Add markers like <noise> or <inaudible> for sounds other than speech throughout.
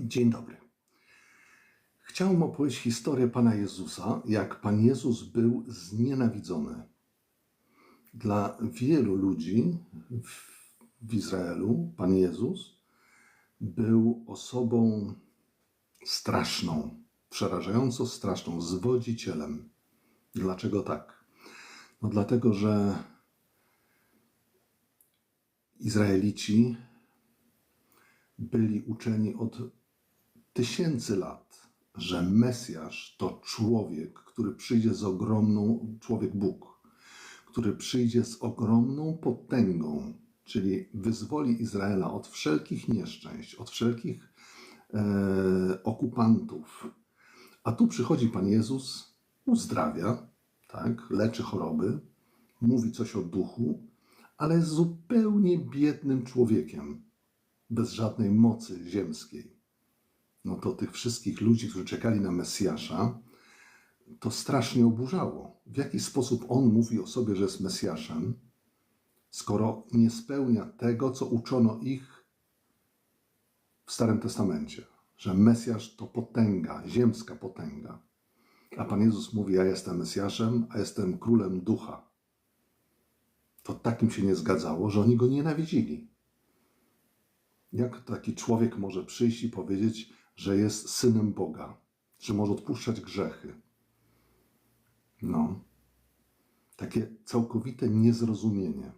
Dzień dobry. Chciałem opowiedzieć historię Pana Jezusa, jak Pan Jezus był znienawidzony. Dla wielu ludzi w, w Izraelu Pan Jezus był osobą straszną, przerażająco straszną, zwodzicielem. Dlaczego tak? No dlatego, że Izraelici byli uczeni od tysięcy lat, że Mesjasz to człowiek, który przyjdzie z ogromną, człowiek Bóg, który przyjdzie z ogromną potęgą, czyli wyzwoli Izraela od wszelkich nieszczęść, od wszelkich e, okupantów. A tu przychodzi Pan Jezus, uzdrawia, tak, leczy choroby, mówi coś o duchu, ale zupełnie biednym człowiekiem, bez żadnej mocy ziemskiej. No to tych wszystkich ludzi, którzy czekali na Mesjasza, to strasznie oburzało. W jaki sposób on mówi o sobie, że jest Mesjaszem, skoro nie spełnia tego, co uczono ich w Starym Testamencie, że Mesjasz to potęga, ziemska potęga. A Pan Jezus mówi: Ja jestem Mesjaszem, a jestem królem ducha. To takim się nie zgadzało, że oni go nienawidzili. Jak taki człowiek może przyjść i powiedzieć, że jest synem Boga, że może odpuszczać grzechy? No, takie całkowite niezrozumienie.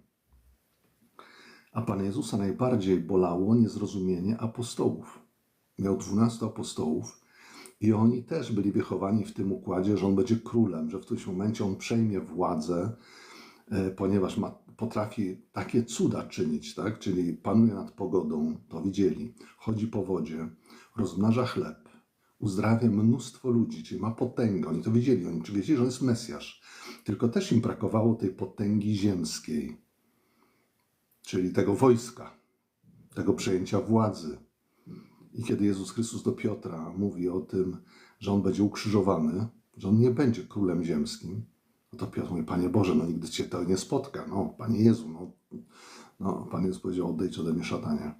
A Pana Jezusa najbardziej bolało niezrozumienie apostołów. Miał dwunastu apostołów i oni też byli wychowani w tym układzie, że on będzie królem, że w którymś momencie on przejmie władzę, e, ponieważ ma, potrafi takie cuda czynić, tak? czyli panuje nad pogodą, to widzieli, chodzi po wodzie, rozmnaża chleb, uzdrawia mnóstwo ludzi, czyli ma potęgę, oni to wiedzieli, oni wiedzieli, że on jest Mesjasz, tylko też im brakowało tej potęgi ziemskiej, czyli tego wojska, tego przejęcia władzy. I kiedy Jezus Chrystus do Piotra mówi o tym, że on będzie ukrzyżowany, że on nie będzie królem ziemskim, no to Piotr mówi, Panie Boże, no nigdy Cię to nie spotka. No, Panie Jezu, no, no Pan Jezus powiedział, odejdź ode mnie szatanie.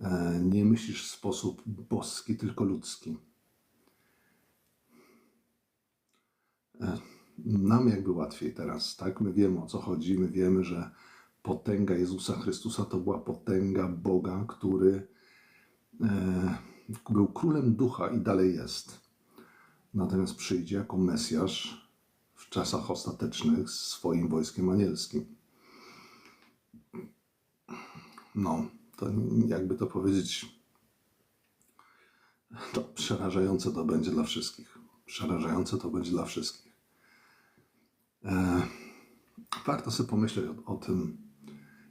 E, nie myślisz w sposób boski, tylko ludzki. E, nam jakby łatwiej teraz, tak? My wiemy o co chodzi, my wiemy, że potęga Jezusa Chrystusa to była potęga Boga, który e, był królem ducha i dalej jest. Natomiast przyjdzie jako Mesjasz w czasach ostatecznych swoim wojskiem anielskim. No, to jakby to powiedzieć, to przerażające to będzie dla wszystkich. Przerażające to będzie dla wszystkich. E, warto sobie pomyśleć o, o tym,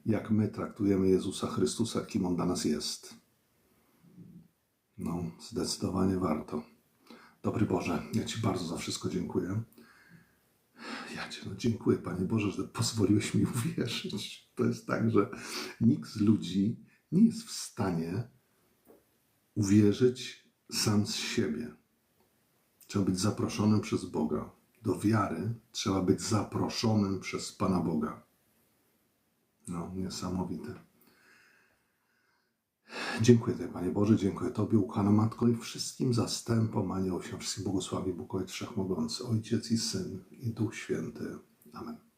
jak my traktujemy Jezusa Chrystusa, kim On dla nas jest. No, zdecydowanie warto. Dobry Boże, ja Ci bardzo za wszystko dziękuję. Ja no, dziękuję, Panie Boże, że pozwoliłeś mi <laughs> uwierzyć. To jest tak, że nikt z ludzi nie jest w stanie uwierzyć sam z siebie. Trzeba być zaproszonym przez Boga. Do wiary trzeba być zaproszonym przez Pana Boga. No, niesamowite. Dziękuję Panie Boże, dziękuję Tobie, ukochana Matko i wszystkim zastępom Anioł się, wszystkich błogosławi Bóg Ojciec Wszechmogący, Ojciec i Syn i Duch Święty. Amen.